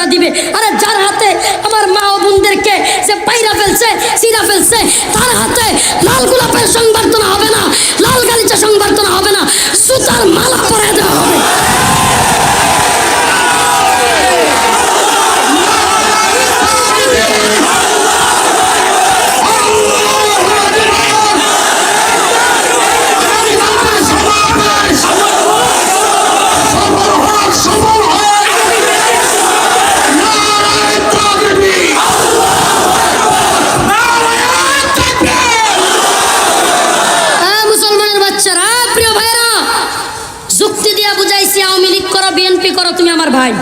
সংবর্ধনা দিবে। আরে যার হাতে আমার মা ও বোনদেরকে সে পাইরা ফেলছে সিরা ফেলছে, তার হাতে লাল গোলাপের সংবর্ধনা হবে না, লাল গালিচা সংবর্ধনা হবে না, সুতার মালা পরে দেওয়া আমার ভাই।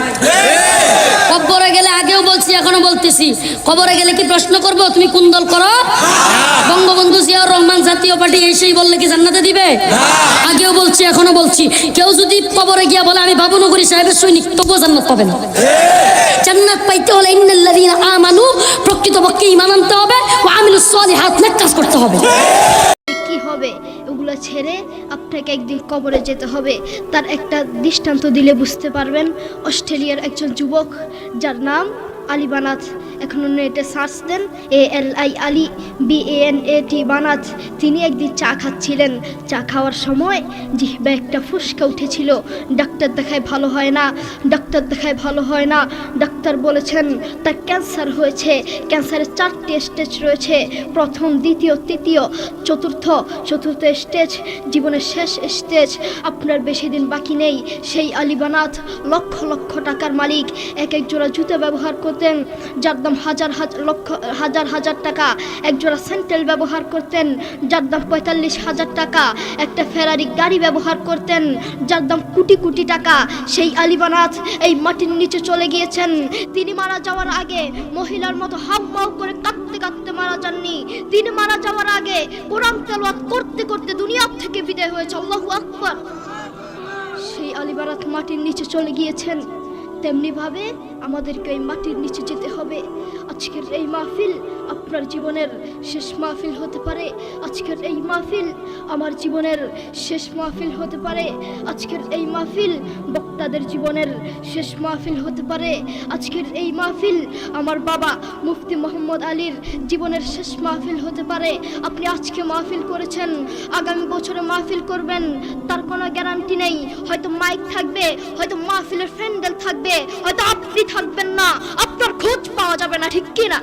কবরে গেলে আগেও বলছি এখনও বলতেছি। কবরে গেলে কি প্রশ্ন করব? তুমি কোন দল করো? বঙ্গবন্ধু জিয়াউর রহমান জাতীয় পার্টি এই সেই বললে কি জান্নাতে দিবে? আগেও বলছি এখনও বলছি। কেউ যদি কবরে গিয়া বলে, আমি বাবুনগরী সাহেবের সৈনিক, তবুও জান্নাত পাবে না। জান্নাত পাইতে হলে ইন্নাল্লাযীনা আমানু, প্রকৃতপক্ষে ঈমান আনতে হবে ও আমিলুস সলিহাত নেক কাজ করতে হবে। ছেড়ে আপনাকে একদিন কবরে যেতে হবে। তার একটা দৃষ্টান্ত দিলে বুঝতে পারবেন। অস্ট্রেলিয়ার একজন যুবক, যার নাম আলী বানাত এখন নেটে search then A L I Ali B N A T Banat তিনি একদিন চা খাচ্ছিলেন। চা খাওয়ার সময় জিহ্বা একটা ফুসকা উঠেছিল। ডাক্তার দেখায় ভালো হয় না, ডাক্তার দেখায় ভালো হয় না। ডাক্তার বলেছেন, তার ক্যান্সার হয়েছে। ক্যান্সারের চারটি স্টেজ রয়েছে। প্রথম, দ্বিতীয়, তৃতীয়, চতুর্থ। চতুর্থ স্টেজ জীবনের শেষ স্টেজ আপনার বেশি দিন বাকি নেই। সেই আলিবানাথ লক্ষ লক্ষ টাকার মালিক। এক এক জোড়া জুতো ব্যবহার করতেন। যার দাম হাজার হাজার লক্ষ, হাজার হাজার টাকা। একজোড়া স্যান্ডেল ব্যবহার করতেন, যার দাম পঁয়তাল্লিশ হাজার টাকা। একটা ফেরারি গাড়ি ব্যবহার করতেন, যার দাম কোটি কোটি টাকা। সেই আলিবানাথ এই মাটির নিচে চলে গিয়েছেন। তিনি মারা যাওয়ার আগে মহিলার মতো হাউ মাউ করে কাঁদতে কাঁদতে মারা যাননি। তিনি মারা যাওয়ার আগে কোরআন তেলাওয়াত করতে করতে দুনিয়া থেকে বিদায় হয়েছে। আল্লাহু আকবার। সেই আলিবারাত মাটির নিচে চলে গিয়েছেন। তেমনিভাবে আমাদেরকে এই মাটির নিচে যেতে হবে। আজকের এই মাহফিল আপনার জীবনের শেষ মাহফিল হতে পারে, আজকের এই মাহফিল আমার জীবনের শেষ মাহফিল হতে পারে, আজকের এই মাহফিল বক্তাদের জীবনের শেষ মাহফিল হতে পারে, আজকের এই মাহফিল আমার বাবা মুফতি মোহাম্মদ আলীর জীবনের শেষ মাহফিল হতে পারে, আপনি আজকে মাহফিল করেছেন, আগামী বছরে মাহফিল করবেন, তার কোনো গ্যারান্টি নেই, হয়তো মাইক থাকবে, হয়তো মাহফিলের ফ্যান্ডেল থাকবে, হয়তো আপনি থাকবেন না, আপনার খোঁজ পাওয়া যাবে না, ঠিক কি না